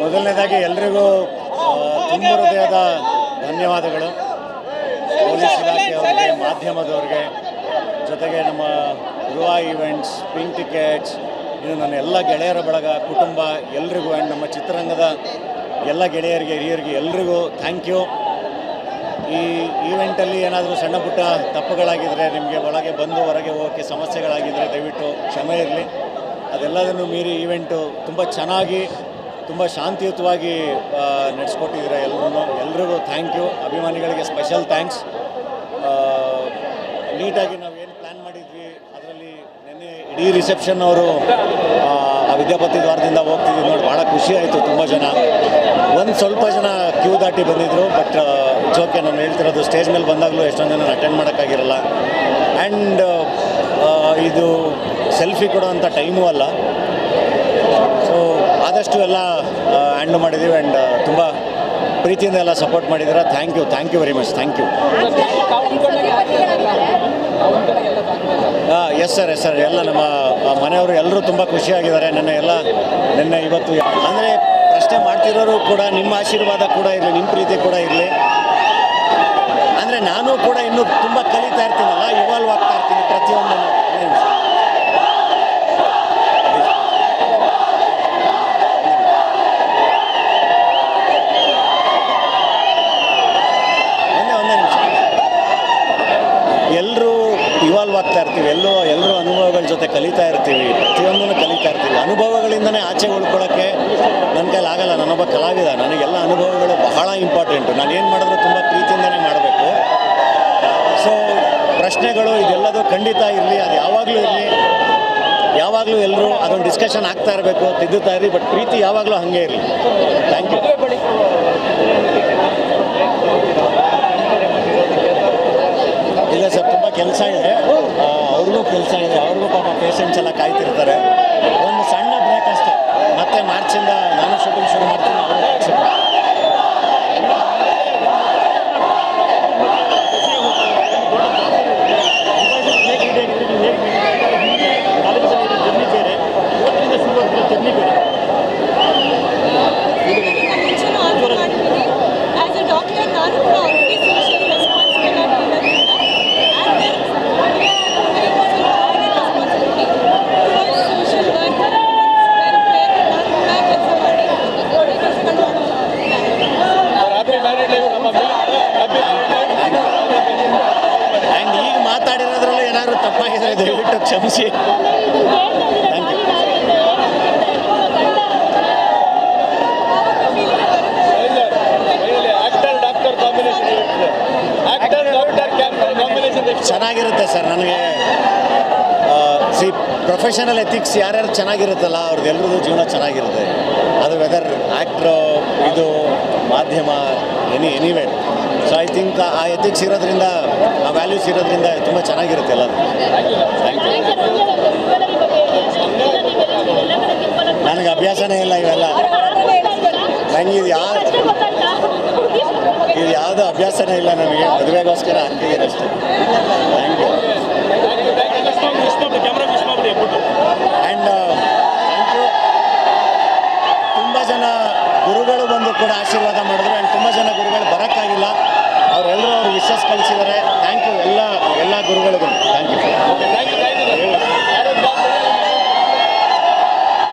ಮೊದಲನೇದಾಗಿ ಎಲ್ರಿಗೂ ತುಂಬ ಹೃದಯದ ಧನ್ಯವಾದಗಳು. ಪೊಲೀಸ್ ಇಲಾಖೆಯವರಿಗೆ ಮಾಧ್ಯಮದವ್ರಿಗೆ, ಜೊತೆಗೆ ನಮ್ಮ ಯುವ ಈವೆಂಟ್ಸ್, ಪಿಂಕ್ ಟಿಕೆಟ್ಸ್ ಇದು ನನ್ನ ಎಲ್ಲ ಗೆಳೆಯರ ಬಳಗ, ಕುಟುಂಬ, ಎಲ್ರಿಗೂ ಆ್ಯಂಡ್ ನಮ್ಮ ಚಿತ್ರರಂಗದ ಎಲ್ಲ ಗೆಳೆಯರಿಗೆ, ಹಿರಿಯರಿಗೆ ಎಲ್ರಿಗೂ ಥ್ಯಾಂಕ್ ಯು ಈ ಈವೆಂಟಲ್ಲಿ ಏನಾದರೂ ಸಣ್ಣ ಪುಟ್ಟ ತಪ್ಪುಗಳಾಗಿದ್ದರೆ ನಿಮಗೆ ಒಳಗೆ ಬಂದು ಹೊರಗೆ ಹೋಗೋಕ್ಕೆ ಸಮಸ್ಯೆಗಳಾಗಿದ್ದರೆ ದಯವಿಟ್ಟು ಕ್ಷಮೆ ಇರಲಿ. ಅದೆಲ್ಲದನ್ನು ಮೀರಿ ಈವೆಂಟು ತುಂಬ ಚೆನ್ನಾಗಿ ತುಂಬ ಶಾಂತಿಯುತವಾಗಿ ನಡೆಸ್ಕೊಟ್ಟಿದ್ದೀರ ಎಲ್ಲರೂ ಎಲ್ರಿಗೂ ಥ್ಯಾಂಕ್ ಯು ಅಭಿಮಾನಿಗಳಿಗೆ ಸ್ಪೆಷಲ್ ಥ್ಯಾಂಕ್ಸ್ ನೀಟಾಗಿ ನಾವು ಏನು ಪ್ಲ್ಯಾನ್ ಮಾಡಿದ್ವಿ, ಅದರಲ್ಲಿ ನಿನ್ನೆ ಇಡೀ ರಿಸೆಪ್ಷನ್ ಅವರು, ಆ ವಿದ್ಯಾಪತಿ ದ್ವಾರದಿಂದ ಹೋಗ್ತಿದ್ವಿ ನೋಡಿ, ಭಾಳ ಖುಷಿ ಆಯಿತು ತುಂಬ ಜನ. ಒಂದು ಸ್ವಲ್ಪ ಜನ ಕ್ಯೂ ದಾಟಿ ಬಂದಿದ್ದರು ಬಟ್ ಜೋಕೆ ನಾನು ಹೇಳ್ತಿರೋದು ಸ್ಟೇಜ್ ಮೇಲೆ ಬಂದಾಗಲೂ ಎಷ್ಟೊಂದು ಜನ ಅಟೆಂಡ್ ಮಾಡೋಕ್ಕಾಗಿರಲ್ಲ. ಆ್ಯಂಡ್ ಇದು ಸೆಲ್ಫಿ ಕೊಡೋವಂಥ ಟೈಮೂ ಅಲ್ಲ. ಆದಷ್ಟು ಎಲ್ಲ ಹ್ಯಾಂಡ್ಲ್ ಮಾಡಿದ್ದೀವಿ ಆ್ಯಂಡ್ ತುಂಬ ಪ್ರೀತಿಯಿಂದ ಎಲ್ಲ ಸಪೋರ್ಟ್ ಮಾಡಿದ್ದೀರಾ. Thank you thank you very much thank you yes sir yes sir ಎಲ್ಲ ನಮ್ಮ ಮನೆಯವರು ಎಲ್ಲರೂ ತುಂಬ ಖುಷಿಯಾಗಿದ್ದಾರೆ. ನನ್ನ ಎಲ್ಲ, ನಿನ್ನೆ ಇವತ್ತು ಅಂದರೆ ಪ್ರಶ್ನೆ ಮಾಡ್ತಿರೋರು ಕೂಡ ನಿಮ್ಮ ಆಶೀರ್ವಾದ ಕೂಡ ಇರಲಿ ನಿಮ್ಮ ಪ್ರೀತಿ ಕೂಡ ಇರಲಿ. ಅಂದರೆ ನಾನು ಕೂಡ ಇನ್ನೂ ತುಂಬ ಕಲಿತಾ ಇವಾಲ್ವ್ ಆಗ್ತಾ ಇರ್ತೀನಿ ಪ್ರತಿಯೊಂದನ್ನು ಒಂದೇ ನಿಮಿಷ. ಒಂದೇ ಒಂದೇ ನಿಮಿಷ ಎಲ್ಲರೂ ಇವಾಲ್ವ್ ಆಗ್ತಾ ಇರ್ತೀವಿ. ಎಲ್ಲೋ, ಎಲ್ಲರೂ ಅನುಭವಗಳ ಜೊತೆ ಕಲಿತಾ ಇರ್ತೀವಿ. ಪ್ರತಿಯೊಂದನ್ನು ಕಲಿತಾ ಇರ್ತೀವಿ. ಅನುಭವಗಳಿಂದನೇ ಆಚೆ ಉಳ್ಕೊಳ್ಳೋಕ್ಕೆ ನನ್ನ ಕೈಲಿ ಆಗಲ್ಲ. ನಾನೊಬ್ಬ ಕಲಾವಿದ. ನನಗೆಲ್ಲ ಅನುಭವಗಳು ಬಹಳ ಇಂಪಾರ್ಟೆಂಟು ನಾನು ಏನು ಮಾಡಿದ್ರು ತುಂಬ ಪ್ರೀತಿಯಿಂದನೇ ಮಾಡಬೇಕು. ಸೊ ಪ್ರಶ್ನೆಗಳು ಇದೆಲ್ಲದೂ ಖಂಡಿತ ಇರಲಿ. ಅದು ಯಾವಾಗಲೂ ಇರಲಿ. ಯಾವಾಗಲೂ ಎಲ್ಲರೂ ಅದೊಂದು ಡಿಸ್ಕಷನ್ ಆಗ್ತಾ ಇರಬೇಕು, ತಿದ್ದುತ್ತಾ ಇರಲಿ. ಬಟ್ ಪ್ರೀತಿ ಯಾವಾಗಲೂ ಹಾಗೆ ಇರಲಿ. ಥ್ಯಾಂಕ್ ಯು ಇಲ್ಲ ಸರ್ ತುಂಬ ಕೆಲಸ ಇದೆ. ಅವ್ರಿಗೂ ಕೆಲಸ ಇದೆ. ಅವ್ರಿಗೂ ಪಾಪ ಪೇಷಂಟ್ಸ್ ಎಲ್ಲ ಕಾಯ್ತಿರ್ತಾರೆ. ಏನಾದರೂ ತಪ್ಪಾಗಿದ್ರೆ ದಯವಿಟ್ಟು ಕ್ಷಮಿಸಿ. ಚೆನ್ನಾಗಿರುತ್ತೆ ಸರ್, ನನಗೆ ಸಿ ಪ್ರೊಫೆಷನಲ್ ಎಥಿಕ್ಸ್ ಯಾರ್ಯಾರು ಚೆನ್ನಾಗಿರುತ್ತಲ್ಲ ಅವ್ರದ್ದು ಎಲ್ರದ್ದು ಜೀವನ ಚೆನ್ನಾಗಿರುತ್ತೆ. ಅದು ವೆದರ್ ಆ್ಯಕ್ಟ್ರು ಇದು, ಮಾಧ್ಯಮ any anyway so I think ಆ ಎಥಿಕ್ಸ್ ಇರೋದ್ರಿಂದ ವ್ಯಾಲ್ಯೂಸ್ ಇರೋದ್ರಿಂದ ತುಂಬ ಚೆನ್ನಾಗಿರುತ್ತೆ ಎಲ್ಲ ಥ್ಯಾಂಕ್ ನನಗೆ ಅಭ್ಯಾಸನೇ ಇಲ್ಲ ಇವೆಲ್ಲ. ನನಗೆ ಇದು ಯಾವ ಇದು ಯಾವುದು ಅಭ್ಯಾಸನೇ ಇಲ್ಲ ನನಗೆ. ಮದುವೆಗೋಸ್ಕರ ಆಗ್ತಿದ್ದೀನಿ ಅಷ್ಟೇ. Thank you and thank you ತುಂಬ ಜನ ಗುರುಗಳು ಬಂದು ಕೂಡ ಆಶೀರ್ವಾದ ಮಾಡಿದ್ರು. ಆ್ಯಂಡ್ ತುಂಬ ಜನ ಗುರುಗಳು ಬರೋಕ್ಕಾಗಿಲ್ಲ. ಅವರೆಲ್ಲರೂ ಅವ್ರಿಗೆ ವಿಶ್ವಾಸ ಕಳಿಸಿದ್ದಾರೆ.